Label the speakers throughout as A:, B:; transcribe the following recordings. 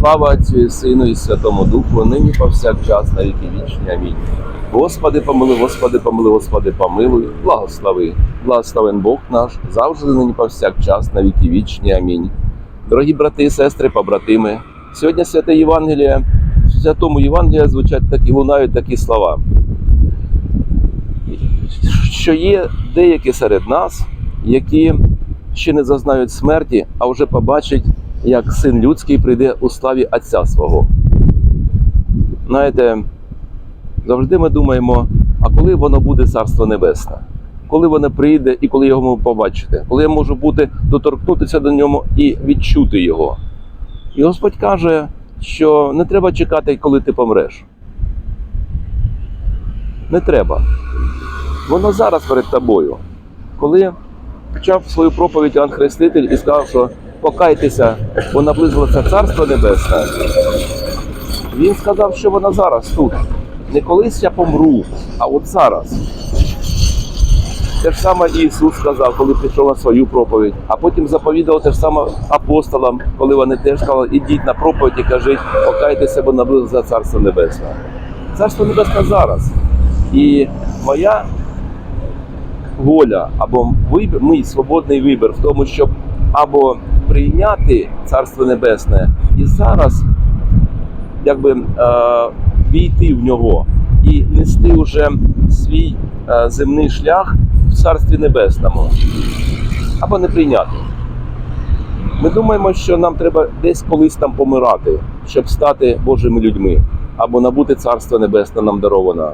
A: Слава Отцю і Сину і Святому Духу, нині повсякчас на віки вічні. Амінь. Господи, помилуй, Господи, помилуй, Господи, помилуй, благослови, благословен Бог наш, завжди нині повсякчас на віки вічні. Амінь. Дорогі брати і сестри, побратими, сьогодні святе Євангеліє, в святому Євангелії звучать такі лунають такі слова. Що є деякі серед нас, які ще не зазнають смерті, а вже побачать, як син людський прийде у славі Отця свого. Знаєте, завжди ми думаємо, а коли воно буде Царство Небесне? Коли воно прийде і коли його ми побачите, коли я можу бути доторкнутися до нього і відчути його. І Господь каже, що не треба чекати, коли ти помреш. Не треба. Воно зараз перед тобою. Коли почав свою проповідь Іоанн Хреститель і сказав, що покайтеся, бо наблизилося Царство Небесне. Він сказав, що вона зараз тут. Не колись я помру, а от зараз. Те ж саме Ісус сказав, коли прийшов на свою проповідь, а потім заповідав те ж саме апостолам, коли вони теж сказали, ідіть на проповідь і кажіть, покайтеся, бо наблизилося Царство Небесне. Царство Небесне зараз. І моя воля або вибір, мій свободний вибір в тому, щоб або прийняти Царство Небесне і зараз якби е, війти в нього і нести вже свій е, земний шлях в Царстві Небесному, або не прийняти. Ми думаємо, що нам треба десь колись там помирати, щоб стати Божими людьми, або набути Царство Небесне нам даровано.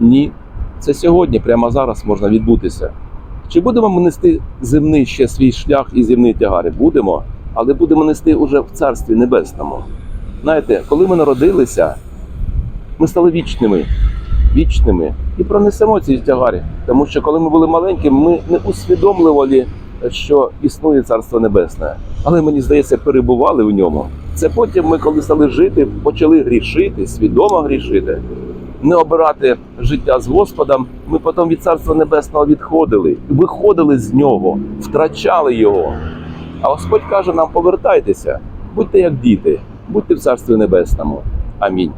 A: Ні, це сьогодні, прямо зараз можна відбутися. Чи будемо ми нести земний ще свій шлях і земні тягари? Будемо, але будемо нести уже в Царстві Небесному. Знаєте, коли ми народилися, ми стали вічними, вічними і пронесемо ці тягарі. Тому що коли ми були маленькими, ми не усвідомлювали, що існує Царство Небесне. Але мені здається, перебували в ньому. Це потім ми, коли стали жити, почали грішити, свідомо грішити не обирати життя з Господом, ми потім від Царства Небесного відходили, виходили з нього, втрачали його. А Господь каже нам: повертайтеся, будьте як діти, будьте в Царстві Небесному. Амінь.